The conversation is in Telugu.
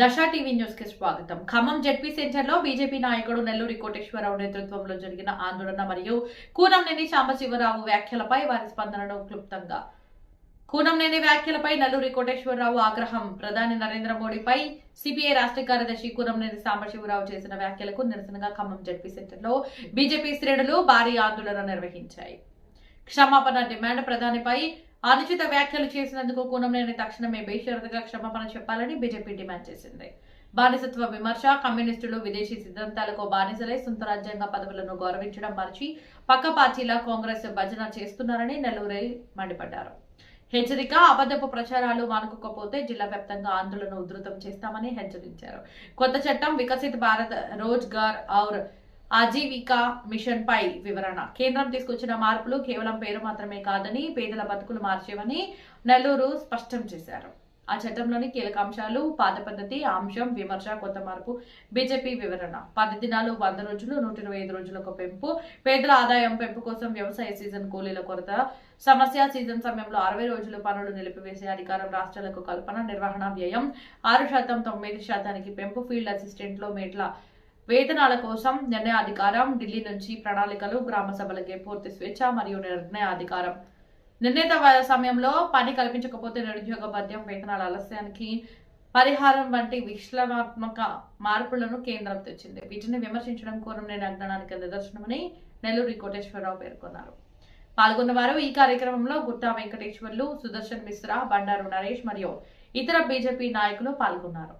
దశ టీవీ న్యూస్కి స్వాగతం. ఖమ్మం జెడ్పీ సెంటర్లో బీజేపీ నాయకుడు నెల్లూరి కోటేశ్వరరావు నేతృత్వంలో జరిగిన ఆందోళన మరియు కూనంనేని సాంబశివరావు వ్యాఖ్యలపై వారి స్పందనను క్లుప్తంగా. కూనంనేని వ్యాఖ్యలపై నెల్లూరి కోటేశ్వరరావు ఆగ్రహం. ప్రధాని నరేంద్ర మోడీపై సిపిఐ రాష్ట్ర కార్యదర్శి కూనంనేని సాంబశివరావు చేసిన వ్యాఖ్యలకు నిరసనగా ఖమ్మం జెడ్పీ సెంటర్లో బీజేపీ శ్రేణులు భారీ ఆందోళన నిర్వహించాయి. క్షమాపణ డిమాండ్ ప్రధానిపై అనుచిత వ్యాఖ్యలు చేసినందుకు కూనంనేని తక్షణమే బేషరతుగా క్షమాపణ చెప్పాలని బీజేపీ డిమాండ్ చేసింది. బానిసత్వ విమర్శ కమ్యూనిస్టులు విదేశీ సిద్ధాంతాలకు బానిసలై సొంత రాజ్యాంగ పదవులను గౌరవించడం మరిచి పక్క పార్టీల కాంగ్రెస్ భజన చేస్తున్నారని నెల్లూరై మండిపడ్డారు. హెచ్చరిక అబద్ధపు ప్రచారాలు మానుకోకపోతే జిల్లా వ్యాప్తంగా ఆందోళన ఉధృతం చేస్తామని హెచ్చరించారు. కొత్త చట్టం వికసిత్ భారత్ రోజ్గార్ ఔర్ ఆజీవికా మిషన్ పై వివరణ. కేంద్రం తీసుకొచ్చిన మార్పులు కేవలం పేరు మాత్రమే కాదని పేదల బతుకులు మార్చేవని నెల్లూరు స్పష్టం చేశారు. ఆ చట్టంలోని కీలక అంశాలు పాత పద్ధతి అంశం విమర్శ కొత్త మార్పు బీజేపీ వివరణ. పది దినాలు వంద రోజులు నూట ఇరవై ఐదు రోజులకు పెంపు పేదల ఆదాయం పెంపు కోసం వ్యవసాయ సీజన్ కూలీల కొరత సమస్య సీజన్ సమయంలో అరవై రోజులు పనులు నిలిపివేసే అధికారం రాష్ట్రాలకు కల్పన నిర్వహణ వ్యయం ఆరు శాతం తొమ్మిది శాతానికి పెంపు ఫీల్డ్ అసిస్టెంట్లో మేట్ల వేతనాల కోసం నిర్ణయాధికారం ఢిల్లీ నుంచి ప్రణాళికలు గ్రామ సభలకే పూర్తి స్వేచ్ఛ మరియు నిర్ణయాధికారం. నిర్ణీత సమయంలో పని కల్పించకపోతే నిరుద్యోగ భత్యం వేతనాల ఆలస్యానికి పరిహారం వంటి విశ్లమాత్మక మార్పులను కేంద్రం తెచ్చింది. వీటిని విమర్శించడం కోరం నేను అజ్ఞానానికి నిదర్శనమని నెల్లూరి కోటేశ్వరరావు పేర్కొన్నారు. పాల్గొన్న వారు ఈ కార్యక్రమంలో గుట్టా వెంకటేశ్వర్లు సుదర్శన్ మిశ్రా బండారు నరేష్ మరియు ఇతర బీజేపీ నాయకులు పాల్గొన్నారు.